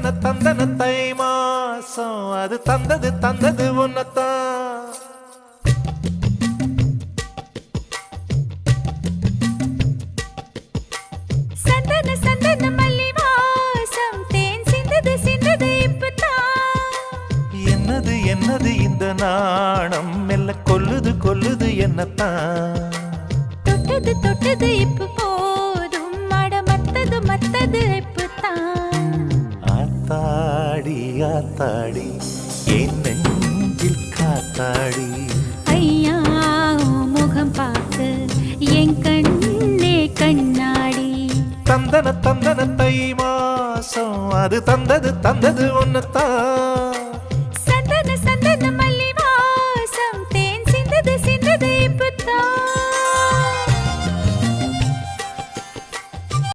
தந்தன தந்தன தை மாசம். அது தந்தது தந்தது உன்னத்தான் என்னது என்னது இந்த நாணம்? மெல்ல கொல்லுது கொல்லுது என்னத்தான் தொட்டது தொட்டது இப்ப ஆத்தாடி ஆத்தாடி என் நெஞ்சில் காத்தாடி. ஐயா முகம் பார்த்து என் கண்ணே கண்ணாடி. தந்தன தந்தன தை மாசம் அது தந்தது தந்தது ஒன்னத்தான்